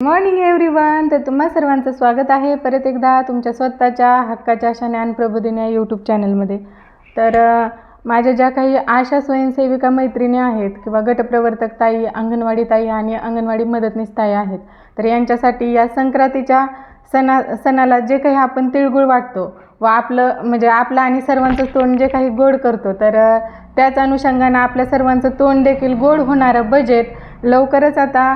Morning everyone तर तुम्हा सर्वांचं स्वागत आहे. परत एकदा तुमच्या स्वतःच्या हक्काच्या अशा ज्ञानप्रबोधिनी या यूट्यूब चॅनलमध्ये तर माझ्या ज्या काही आशा स्वयंसेविका मैत्रिणी आहेत किंवा गटप्रवर्तक ताई अंगणवाडी ताई आणि अंगणवाडी मदतनीस ताई आहेत तर यांच्यासाठी या संक्रांतीच्या सणा सणाला जे काही आपण तिळगुळ वाटतो व आपलं म्हणजे आपलं आणि सर्वांचं तोंड जे काही गोड करतो तर त्याच अनुषंगानं आपल्या सर्वांचं तोंड देखील गोड होणारं बजेट लवकरच आता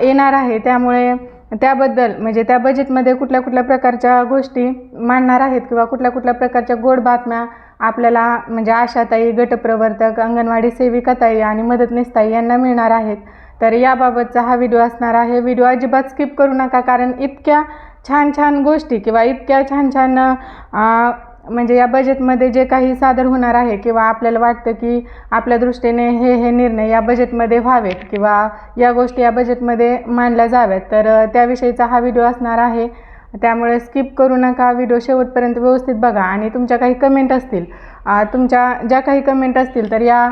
येणार आहे. त्यामुळे त्याबद्दल म्हणजे त्या बजेटमध्ये कुठल्या कुठल्या प्रकारच्या गोष्टी मांडणार आहेत किंवा कुठल्या कुठल्या प्रकारच्या गोड बातम्या आपल्याला म्हणजे आशाताई गटप्रवर्तक अंगणवाडी सेविकाताई आणि मदतनीसताई यांना मिळणार आहेत. तर याबाबतचा हा व्हिडिओ असणार आहे. व्हिडिओ अजिबात स्किप करू नका कारण इतक्या छान छान गोष्टी किंवा इतक्या छान छान म्हणजे या बजेटमध्ये जे काही सादर होणार आहे किंवा आपल्याला वाटतं की आपल्या दृष्टीने हे हे निर्णय या बजेटमध्ये व्हावेत किंवा या गोष्टी या बजेटमध्ये मांडल्या जाव्यात तर त्याविषयीचा हा व्हिडिओ असणार आहे. त्यामुळे स्किप करू नका व्हिडिओ शेवटपर्यंत व्यवस्थित बघा आणि तुमच्या काही कमेंट असतील तुमच्या ज्या काही कमेंट असतील तर या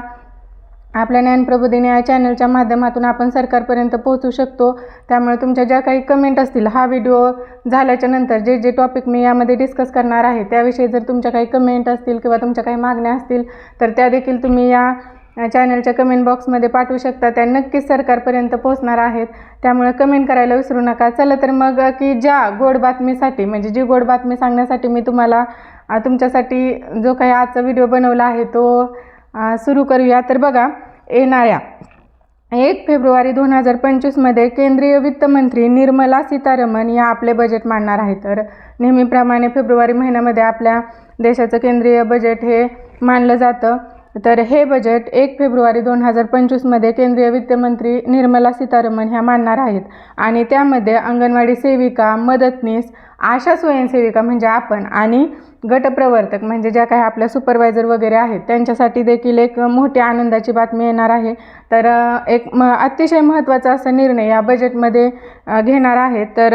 आपल्या ज्ञानप्रबोधिनी या चॅनलच्या माध्यमातून आपण सरकारपर्यंत पोहोचू शकतो. त्यामुळे तुमच्या ज्या काही कमेंट असतील हा व्हिडिओ झाल्याच्यानंतर जे जे टॉपिक मी यामध्ये डिस्कस करणार आहे त्याविषयी जर तुमच्या काही कमेंट असतील किंवा तुमच्या काही मागण्या असतील तर त्या देखील तुम्ही या चॅनलच्या कमेंट बॉक्समध्ये पाठवू शकता. त्या नक्कीच सरकारपर्यंत पोहोचणार आहेत. त्यामुळे कमेंट करायला विसरू नका. चला तर मग की ज्या गोड बातमीसाठी म्हणजे जी गोड बातमी सांगण्यासाठी मी तुम्हाला तुमच्यासाठी जो काही आजचा व्हिडिओ बनवला आहे तो सुरू करूया. तर बघा येणाऱ्या एक फेब्रुवारी दोन हजार पंचवीसमध्ये केंद्रीय वित्तमंत्री निर्मला सीतारमण या आपले बजेट मांडणार आहेत तर नेहमीप्रमाणे फेब्रुवारी महिन्यामध्ये आपल्या देशाचं केंद्रीय बजेट हे मानलं जातं. तर हे बजेट एक फेब्रुवारी दोन हजार पंचवीसमध्ये केंद्रीय वित्तमंत्री निर्मला सीतारमण ह्या मांडणार आहेत. आणि त्यामध्ये अंगणवाडी सेविका मदतनीस आशा स्वयंसेविका म्हणजे आपण आणि गटप्रवर्तक म्हणजे ज्या काही आपल्या सुपरवायझर वगैरे आहेत त्यांच्यासाठी देखील एक मोठी आनंदाची बातमी येणार आहे. तर एक म अतिशय महत्त्वाचा असा निर्णय या बजेटमध्ये घेणार आहे. तर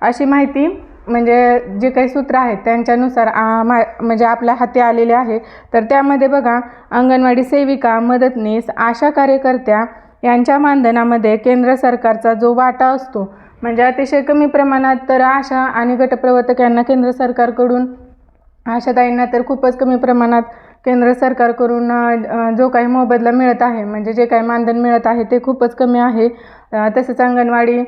अशी माहिती म्हणजे जे काही सूत्र आहेत त्यांच्यानुसार आ, मा म्हणजे आपल्या हाती आलेले आहे. तर त्यामध्ये बघा अंगणवाडी सेविका मदतनीस आशा कार्यकर्त्या यांच्या मानधनामध्ये केंद्र सरकारचा जो वाटा असतो म्हणजे अतिशय कमी प्रमाणात तर आशा आणि गटप्रवर्तक यांना केंद्र सरकारकडून आशाताईंना तर खूपच कमी प्रमाणात केंद्र सरकारकडून जो काही मोबदला मिळत आहे म्हणजे जे काही मानधन मिळत आहे ते खूपच कमी आहे. तसेच अंगणवाडी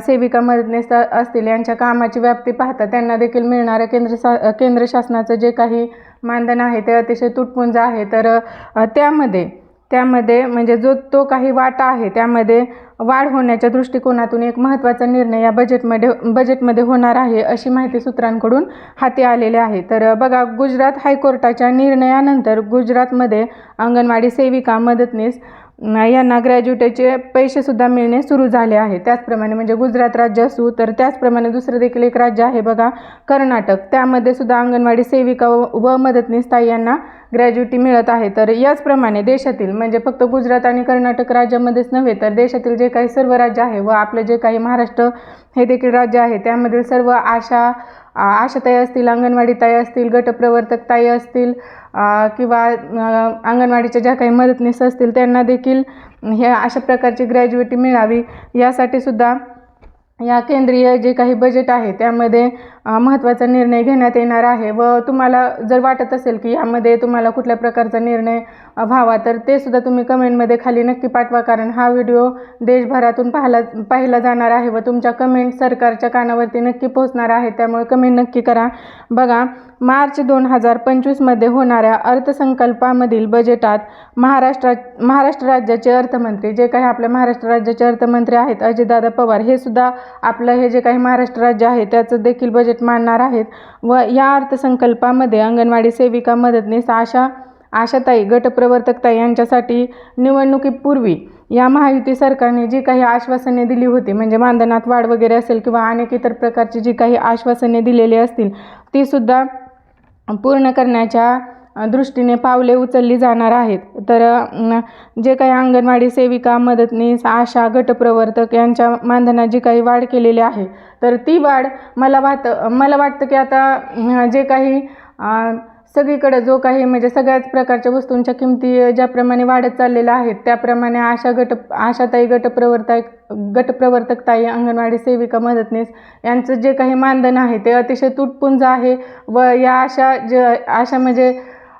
सेविका मदतनीस असतील यांच्या कामाची व्याप्ती पाहता त्यांना देखील मिळणारं केंद्र सा केंद्र शासनाचं जे काही मानधन आहे ते अतिशय तुटपुंज आहे. तर त्यामध्ये त्यामध्ये म्हणजे जो तो काही वाटा आहे त्यामध्ये वाढ होण्याच्या दृष्टिकोनातून एक महत्त्वाचा निर्णय या बजेटमध्ये बजेटमध्ये होणार आहे अशी माहिती सूत्रांकडून हाती आलेली आहे. तर बघा गुजरात हायकोर्टाच्या निर्णयानंतर गुजरातमध्ये अंगणवाडी सेविका मदतनीस यांना ग्रॅज्युएटीचे पैसेसुद्धा मिळणे सुरू झाले आहे. त्याचप्रमाणे म्हणजे गुजरात राज्य असू तर त्याचप्रमाणे दुसरं देखील एक राज्य आहे बघा कर्नाटक. त्यामध्ये सुद्धा अंगणवाडी सेविका व व मदतनीस ताई यांना ग्रॅज्युटी मिळत आहे. तर याचप्रमाणे देशातील म्हणजे फक्त गुजरात आणि कर्नाटक राज्यामध्येच नव्हे तर देशातील जे काही सर्व राज्य आहे व आपलं जे काही महाराष्ट्र हे देखील राज्य आहे त्यामधील सर्व आशा आशाताई असतील अंगणवाडी ताई असतील गटप्रवर्तक ताई असतील किंवा अंगणवाडीच्या ज्या काही मदतनीस असतील त्यांना देखील ह्या अशा प्रकारची ग्रॅज्युएटी मिळावी. यासाठी सुद्धा या केंद्रीय जे काही बजेट आहे त्यामध्ये महत्त्वाचा निर्णय घेण्यात येणार आहे व तुम्हाला जर वाटत असेल की यामध्ये तुम्हाला कुठल्या प्रकारचा निर्णय व्हावा तर ते सुद्धा तुम्ही कमेंटमध्ये खाली नक्की पाठवा. कारण हा व्हिडिओ देशभरातून पाहिला पाहिला जाणार आहे व तुमच्या कमेंट सरकारच्या कानावरती नक्की पोहोचणार आहे. त्यामुळे कमेंट नक्की करा. बघा मार्च दोन हजार पंचवीसमध्ये होणाऱ्या अर्थसंकल्पामधील बजेटात महाराष्ट्रा महाराष्ट्र राज्याचे अर्थमंत्री जे काही आपल्या महाराष्ट्र राज्याचे अर्थमंत्री आहेत अजितदादा पवार हे सुद्धा आपलं हे जे काही महाराष्ट्र राज्य आहे त्याचं देखील बजेट मांडणार आहेत. व या अर्थसंकल्पामध्ये अंगणवाडी सेविका मदतनीस आशा आशाताई गटप्रवर्तकताई यांच्यासाठी निवडणुकीपूर्वी या महायुती सरकारने जी काही आश्वासने दिली होती म्हणजे मानधनात वाढ वगैरे असेल किंवा अनेक इतर प्रकारची जी काही आश्वासने दिलेली असतील तीसुद्धा पूर्ण करण्याच्या दृष्टीने पावले उचलली जाणार आहेत. तर जे काही अंगणवाडी सेविका मदतनीस आशा गटप्रवर्तक यांच्या मानधनात जी काही वाढ केलेली आहे तर ती वाढ मला वाटतं मला वाटतं की आता जे काही सगळीकडे जो काही म्हणजे सगळ्याच प्रकारच्या वस्तूंच्या किमती ज्याप्रमाणे वाढत चाललेल्या आहेत त्याप्रमाणे आशा गट आशाताई गटप्रवर्तक गटप्रवर्तकताई अंगणवाडी सेविका मदतनीस यांचं जे काही मानधन आहे ते अतिशय तुटपुंज आहे व या आशा ज आशा म्हणजे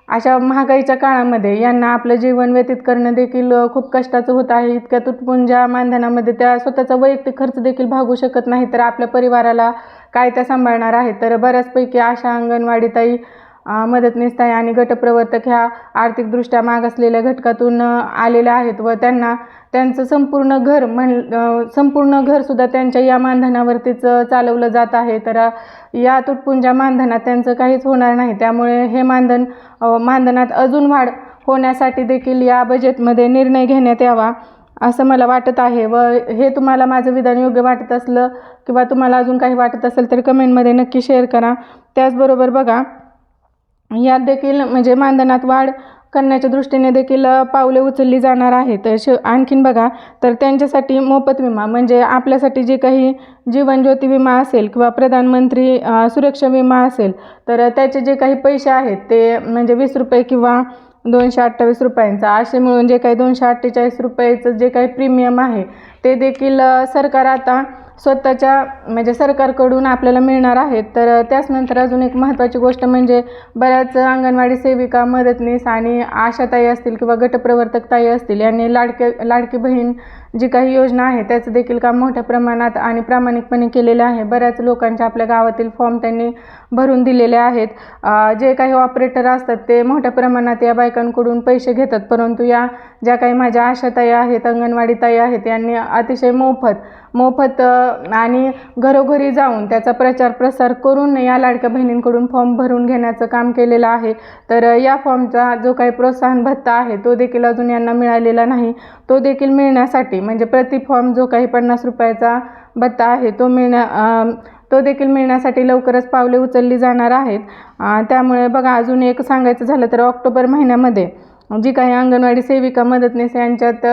अशा महागाईच्या काळामध्ये यांना आपलं जीवन व्यतीत करणं देखील खूप कष्टाचं होत आहे. इतक्या तुटपुंज्या मानधनामध्ये त्या स्वतःचा वैयक्तिक खर्च देखील भागू शकत नाही तर आपल्या परिवाराला काय त्या सांभाळणार आहेत? तर बऱ्याचपैकी अशा अंगणवाडीताई मदतनीस ताई आणि गटप्रवर्तक ह्या आर्थिकदृष्ट्या मागासलेल्या घटकातून आलेल्या आहेत व त्यांना त्यांचं संपूर्ण घर म्हण संपूर्ण घरसुद्धा त्यांच्या या मानधनावरतीच चालवलं जात आहे. तर या तुटपुंज्या मानधनात त्यांचं काहीच होणार नाही. त्यामुळे हे मानधन मानधनात अजून वाढ होण्यासाठी देखील या बजेटमध्ये निर्णय घेण्यात यावा असं मला वाटत आहे. व हे तुम्हाला माझं विधान योग्य वाटत असलं किंवा तुम्हाला अजून काही वाटत असेल तर कमेंटमध्ये नक्की शेअर करा. त्याचबरोबर बघा यात देखील म्हणजे मानधनात वाढ करण्याच्या दृष्टीने देखील पावले उचलली जाणार आहेत. श आणखीन बघा तर त्यांच्यासाठी मोफत विमा म्हणजे आपल्यासाठी जे काही जीवन ज्योती विमा असेल किंवा प्रधानमंत्री सुरक्षा विमा असेल तर त्याचे जे काही पैसे आहेत ते म्हणजे वीस रुपये किंवा दोनशे अठ्ठावीस रुपयांचा असे मिळून जे काही दोनशे अठ्ठेचाळीस रुपयाचं जे काही प्रीमियम आहे ते देखील सरकार आता स्वतःच्या म्हणजे सरकारकडून आपल्याला मिळणार आहेत. तर त्याचनंतर अजून एक महत्त्वाची गोष्ट म्हणजे बऱ्याच अंगणवाडी सेविका मदतनीस आणि आशाताई असतील किंवा गटप्रवर्तक ताई असतील यांनी लाडके लाडकी बहीण जी काही योजना आहे त्याचं देखील काम मोठ्या प्रमाणात आणि प्रामाणिकपणे केलेलं आहे. बऱ्याच लोकांच्या आपल्या गावातील फॉर्म त्यांनी भरून दिलेले आहेत. जे काही ऑपरेटर असतात ते मोठ्या प्रमाणात या बायकांकडून पैसे घेतात. परंतु या ज्या काही माझ्या आशाताई आहेत अंगणवाडी ताई आहेत यांनी अतिशय मोफत मोफत आणि घरोघरी जाऊन त्याचा प्रचार प्रसार करून या लाडक्या बहिणींकडून फॉर्म भरून घेण्याचं काम केलेलं आहे. तर या फॉर्मचा जो काही प्रोत्साहन भत्ता आहे तो देखील अजून यांना मिळालेला नाही. तो देखील मिळण्यासाठी म्हणजे प्रति फॉर्म जो काही पन्नास रुपयाचा भत्ता आहे तो मिळण्या तो देखील मिळण्यासाठी लवकरच पावले उचलली जाणार आहेत. त्यामुळे बघा अजून एक सांगायचं झालं तर ऑक्टोबर महिन्यामध्ये जी काही अंगणवाडी सेविका मदतनीस यांच्यात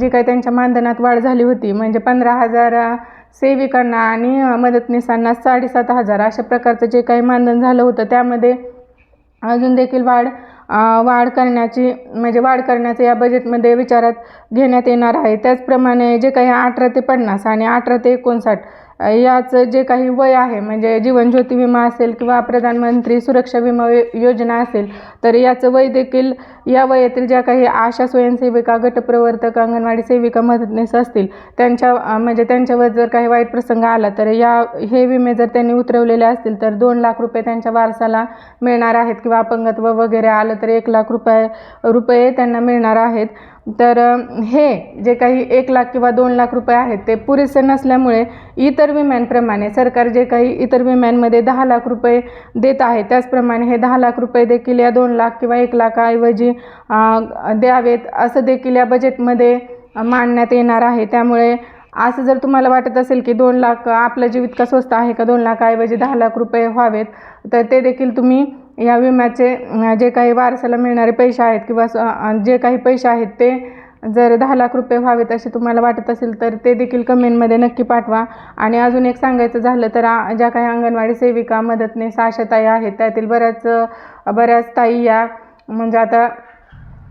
जी काही त्यांच्या मानधनात वाढ झाली होती म्हणजे पंधरा हजार सेविकांना आणि मदतनीसांना साडेसात हजार अशा प्रकारचं जे काही मानधन झालं होतं त्यामध्ये अजून देखील वाढ वाढ करण्याची म्हणजे वाढ करण्याचा या बजेटमध्ये विचारात घेण्यात येणार आहे. त्याचप्रमाणे जे काही अठरा ते पन्नास आणि अठरा ते एकोणसाठ याचं जे काही वय आहे म्हणजे जीवन ज्योती विमा असेल किंवा प्रधानमंत्री सुरक्षा विमा योजना असेल तर याचं वय देखील या वयातील ज्या काही आशा स्वयंसेविका गटप्रवर्तक अंगणवाडी सेविका मदतनीस असतील त्यांच्या म्हणजे त्यांच्यावर जर काही वाईट प्रसंग आला तर या हे विमे जर त्यांनी उतरवलेले असतील तर दोन लाख रुपये त्यांच्या वारसाला मिळणार आहेत किंवा अपंगत्व वगैरे आलं तर एक लाख रुपये रुपये त्यांना मिळणार आहेत. तर हे जे काही एक लाख किंवा दोन लाख रुपये आहेत ते पुरेसे नसल्यामुळे इतर विम्यांप्रमाणे सरकार जे काही इतर विम्यांमध्ये दहा लाख रुपये देत आहे त्याचप्रमाणे हे दहा लाख रुपये देखील या दोन लाख किंवा एक लाखाऐवजी द्यावेत असं देखील या बजेटमध्ये मांडण्यात येणार आहे. त्यामुळे असं जर तुम्हाला वाटत असेल की दोन लाख आपलं जीव इतका स्वस्त आहे का दोन लाखाऐवजी दहा लाख रुपये व्हावेत तर ते देखील तुम्ही या विम्याचे जे काही वारसाला मिळणारे पैसे आहेत किंवा जे काही पैसे आहेत ते जर दहा लाख रुपये व्हावेत असे तुम्हाला वाटत असेल तर ते देखील कमेंटमध्ये नक्की पाठवा. आणि अजून एक सांगायचं झालं तर ज्या काही अंगणवाडी सेविका मदतनीस आशाताई आहेत त्यातील बऱ्याच बऱ्याच ताई या म्हणजे आता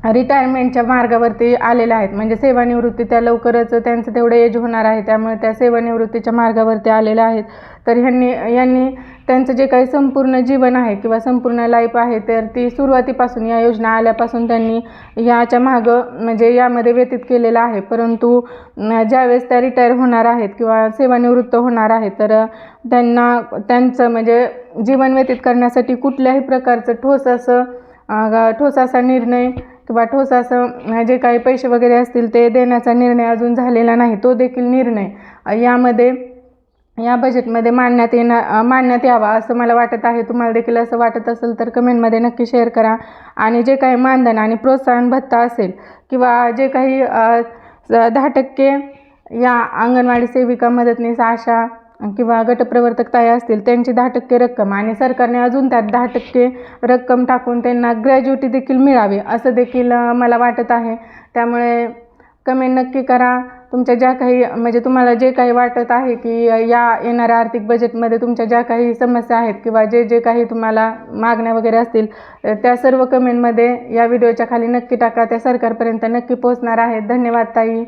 रिटायरमेंटच्या मार्गावरती आलेल्या आहेत. म्हणजे सेवानिवृत्ती त्या लवकरच त्यांचं तेवढं एज होणार आहे. त्यामुळे त्या सेवानिवृत्तीच्या मार्गावरती आलेल्या आहेत. तर ह्यांनी यांनी त्यांचं जे काही संपूर्ण जीवन आहे किंवा संपूर्ण लाईफ आहे तर ती सुरुवातीपासून या योजना आल्यापासून त्यांनी याच्या मागं म्हणजे यामध्ये व्यतीत केलेलं आहे. परंतु ज्यावेळेस त्या रिटायर होणार आहेत किंवा सेवानिवृत्त होणार आहे तर त्यांना त्यांचं म्हणजे जीवन व्यतीत करण्यासाठी कुठल्याही प्रकारचं ठोस असं ठोस असा निर्णय किंवा ठोस असं जे काही पैसे वगैरे असतील ते देण्याचा निर्णय अजून झालेला नाही. तो देखील निर्णय यामध्ये या बजेटमध्ये मांडण्यात येणार मांडण्यात यावा असं मला वाटत आहे. तुम्हाला देखील असं वाटत असेल तर कमेंटमध्ये नक्की शेअर करा. आणि जे काही मानधन आणि प्रोत्साहन भत्ता असेल किंवा जे काही दहा टक्के या अंगणवाडी सेविका मदतनीस आशा किंवा गटप्रवर्तक ताई असतील त्यांची दहा टक्के रक्कम आणि सरकारने अजून त्यात दहा टक्के रक्कम टाकून त्यांना ग्रॅज्युटी देखील मिळावी असं देखील मला वाटत आहे. त्यामुळे कमेंट नक्की करा. तुमच्या ज्या काही म्हणजे तुम्हाला जे काही वाटत आहे की या येणाऱ्या आर्थिक बजेटमध्ये तुमच्या ज्या काही समस्या आहेत किंवा जे जे काही तुम्हाला मागण्या वगैरे असतील त्या सर्व कमेंटमध्ये या व्हिडिओच्या खाली नक्की टाका. त्या सरकारपर्यंत नक्की पोहोचणार आहेत धन्यवाद ताई.